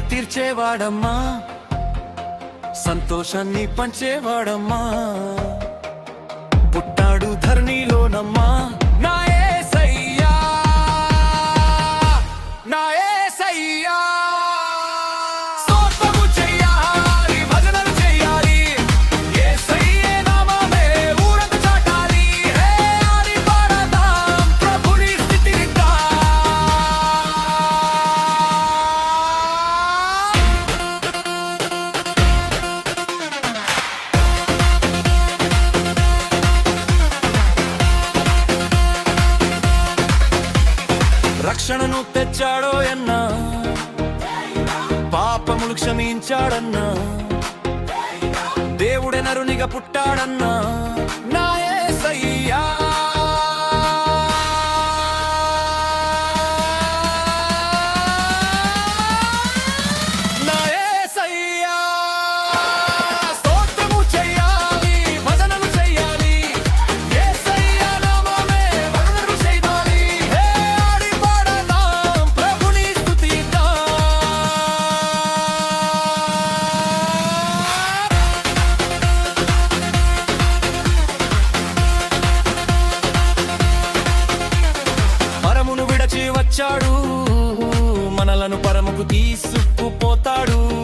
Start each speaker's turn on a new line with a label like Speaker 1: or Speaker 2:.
Speaker 1: తీర్చేవాడమ్మా. సంతోషాన్ని పంచేవాడమ్మా. పుట్టాడు ధరణిలోనమ్మా. నా సయ్యా నా యేసయ్యా రక్షణను తెచ్చాడో ఎన్నా పాపములు క్షమించాడన్నా? దేవుడే నరునిగా పుట్టాడన్నా? వచ్చాడు. మనలను పరముకు తీసుకుపోతాడు.